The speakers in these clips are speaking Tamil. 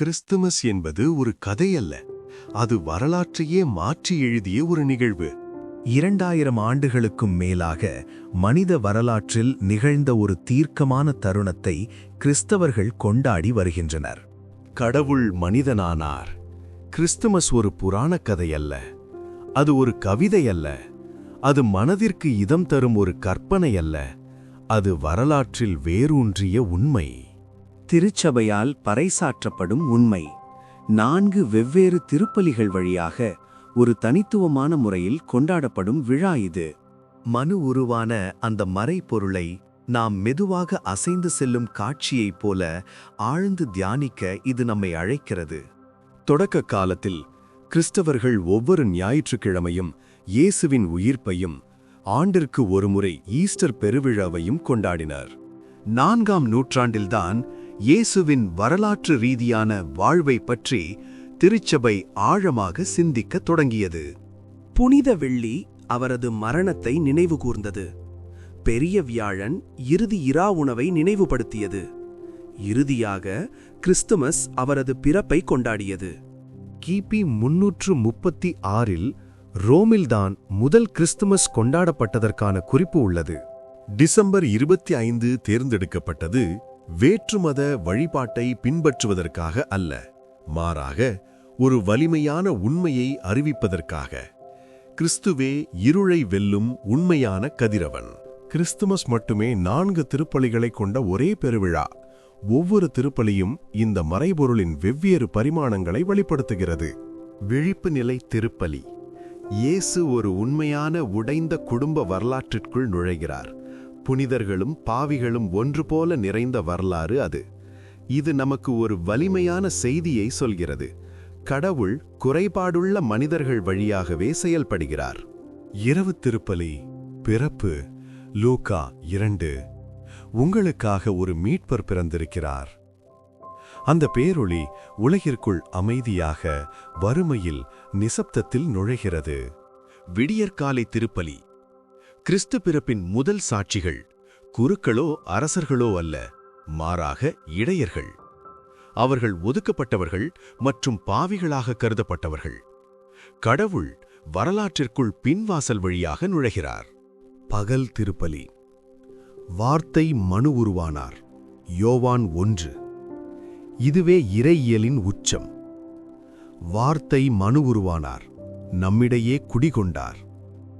கிறிஸ்துமஸ் என்பது ஒரு கதை அல்ல அது வரலாற்றையே மாற்றி எழுதிய ஒரு நிகழ்வு. இரண்டாயிரம் ஆண்டுகளுக்கும் மேலாக மனித வரலாற்றில் நிகழ்ந்த ஒரு தீர்க்கமான தருணத்தை கிறிஸ்தவர்கள் கொண்டாடி வருகின்றனர். கடவுள் மனிதனானார். கிறிஸ்துமஸ் ஒரு புராணக் கதை அல்ல அது ஒரு கவிதை அல்ல அது மனதிற்கு இதம் தரும் ஒரு கற்பனை அல்ல அது வரலாற்றில் வேரூன்றிய உண்மை. திருச்சபையால் பறைசாற்றப்படும் உண்மை. நான்கு வெவ்வேறு திருப்பலிகள் வழியாக ஒரு தனித்துவமான முறையில் கொண்டாடப்படும் விழா இது. மனு உருவான அந்த மறைப்பொருளை நாம் மெதுவாக அசைந்து செல்லும் காட்சியைப் போல ஆழ்ந்து தியானிக்க இது நம்மை அழைக்கிறது. தொடக்க காலத்தில் கிறிஸ்தவர்கள் ஒவ்வொரு ஞாயிற்றுக்கிழமையும் இயேசுவின் உயிர்ப்பையும் ஆண்டிற்கு ஒருமுறை ஈஸ்டர் பெருவிழாவையும் கொண்டாடினர். நான்காம் நூற்றாண்டில்தான் இயேசுவின் வரலாற்று ரீதியான வாழ்வை பற்றி திருச்சபை ஆழமாக சிந்திக்கத் தொடங்கியது. புனித வெள்ளி அவரது மரணத்தை நினைவுகூர்ந்தது பெரிய வியாழன் இறுதி இரா உணவை நினைவுபடுத்தியது. இறுதியாக கிறிஸ்துமஸ் அவரது பிறப்பை கொண்டாடியது. கிபி முன்னூற்று முப்பத்தி ஆறில் ரோமில்தான் முதல் கிறிஸ்துமஸ் கொண்டாடப்பட்டதற்கான குறிப்பு உள்ளது. டிசம்பர் இருபத்தி ஐந்து தேர்ந்தெடுக்கப்பட்டது. வேற்றுமத வழிபாட்டை பின்பற்றுவதற்காக அல்ல மாறாக ஒரு வலிமையான உண்மையை அறிவிப்பதற்காக. கிறிஸ்துவே இருளை வெல்லும் உண்மையான கதிரவன். கிறிஸ்துமஸ் மட்டுமே நான்கு திருப்பலிகளை கொண்ட ஒரே பெருவிழா. ஒவ்வொரு திருப்பலியும் இந்த மறைபொருளின் வெவ்வேறு பரிமாணங்களை வெளிப்படுத்துகிறது. விழிப்பு நிலை திருப்பலி. இயேசு ஒரு உண்மையான உடைந்த குடும்ப வரலாற்றிற்குள் நுழைகிறார். புனிதர்களும் பாவிகளும் ஒன்று போல நிறைந்த வரலாறு அது. இது நமக்கு ஒரு வலிமையான செய்தியை சொல்கிறது. கடவுள் குறைபாடுள்ள மனிதர்கள் வழியாகவே செயல்படுகிறார். இரவு திருப்பலி பிறப்பு லூகா இரண்டு. உங்களுக்காக ஒரு மீட்பர் பிறந்திருக்கிறார். அந்த பேரொளி உலகிற்குள் அமைதியாக வறுமையில் நிசப்தத்தில் நுழைகிறது. விடியற்காலை திருப்பலி கிறிஸ்து பிறப்பின் முதல் சாட்சிகள் குருக்களோ அரசர்களோ அல்ல மாறாக இடையர்கள். அவர்கள் ஒதுக்கப்பட்டவர்கள் மற்றும் பாவிகளாக கருதப்பட்டவர்கள். கடவுள் வரலாற்றிற்குள் பின்வாசல் வழியாக நுழைகிறார். பகல் திருப்பலி. வார்த்தை மனு உருவானார். யோவான் ஒன்று. இதுவே இறையியலின் உச்சம். வார்த்தை மனு உருவானார். நம்மிடையே குடிகொண்டார்.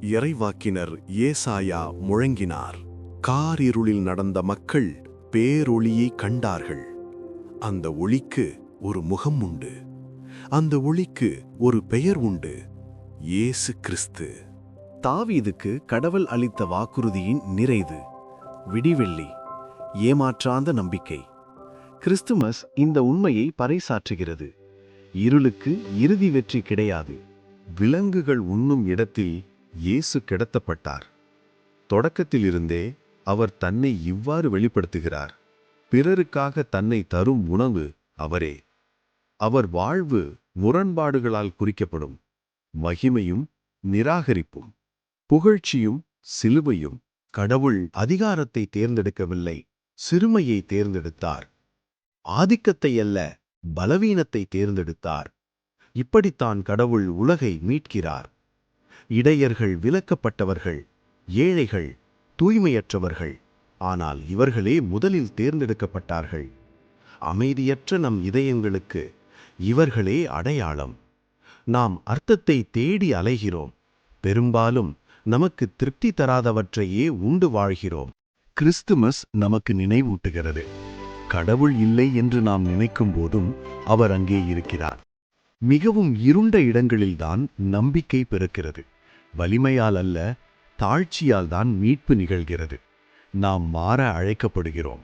இறைவாக்கினர் ஏசாயா முழங்கினார். காரிருளில் நடந்த மக்கள் பேரொளியை கண்டார்கள். அந்த ஒளிக்கு ஒரு முகம் உண்டு. அந்த ஒளிக்கு ஒரு பெயர் உண்டு. இயேசு கிறிஸ்து. தாவீதுக்கு கடவுள் அளித்த வாக்குறுதியின் நிறைவு. விடிவெள்ளி. ஏமாற்றாந்த நம்பிக்கை. கிறிஸ்துமஸ் இந்த உண்மையை பறைசாற்றுகிறது. இருளுக்கு இறுதி வெற்றி கிடையாது. விலங்குகள் உண்ணும் இடத்தில் இயேசு கிடத்தப்பட்டார். தொடக்கத்திலிருந்தே அவர் தன்னை இவ்வாறு வெளிப்படுத்துகிறார். பிறருக்காக தன்னை தரும் உணவு அவரே. அவர் வாழ்வு முரண்பாடுகளால் குறிக்கப்படும். மகிமையும் நிராகரிப்பும் புகழ்ச்சியும் சிலுவையும் கடவுள் அதிகாரத்தை தேர்ந்தெடுக்கவில்லை சிறுமையை தேர்ந்தெடுத்தார். ஆதிக்கத்தை அல்ல பலவீனத்தை தேர்ந்தெடுத்தார். இப்படித்தான் கடவுள் உலகை மீட்கிறார். இடையர்கள் விலக்கப்பட்டவர்கள் ஏழைகள் தூய்மையற்றவர்கள். ஆனால் இவர்களே முதலில் தேர்ந்தெடுக்கப்பட்டார்கள். அமைதியற்ற நம் இதயங்களுக்கு இவர்களே அடையாளம். நாம் அர்த்தத்தை தேடி அலைகிறோம். பெரும்பாலும் நமக்கு திருப்தி தராதவற்றையே உண்டு வாழ்கிறோம். கிறிஸ்துமஸ் நமக்கு நினைவூட்டுகிறது. கடவுள் இல்லை என்று நாம் நினைக்கும் போதும் அவர் அங்கே இருக்கிறார். மிகவும் இருண்ட இடங்களில்தான் நம்பிக்கை பிறக்கிறது. வலிமையால் அல்ல தாழ்ச்சியால் தான் மீட்பு நிகழ்கிறது. நாம் மாற அழைக்கப்படுகிறோம்.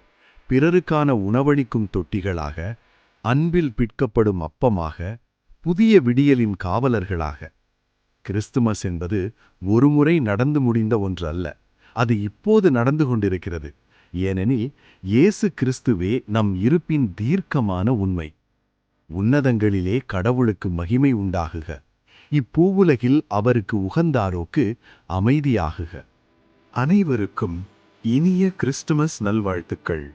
பிறருக்கான உணவளிக்கும் தொட்டிகளாக அன்பில் பிற்கப்படும் அப்பமாக புதிய விடியலின் காவலர்களாக. கிறிஸ்துமஸ் என்பது ஒருமுறை நடந்து முடிந்த ஒன்று அல்ல. அது இப்போது நடந்து கொண்டிருக்கிறது. ஏனெனில் இயேசு கிறிஸ்துவே நம் இருப்பின் தீர்க்கமான உண்மை. உன்னதங்களிலே கடவுளுக்கு மகிமை உண்டாகுக. இப்பூவுலகில் அவருக்கு உகந்தாரோக்கு அமைதியாகுக. அனைவருக்கும் இனிய கிறிஸ்துமஸ் நல்வாழ்த்துக்கள்.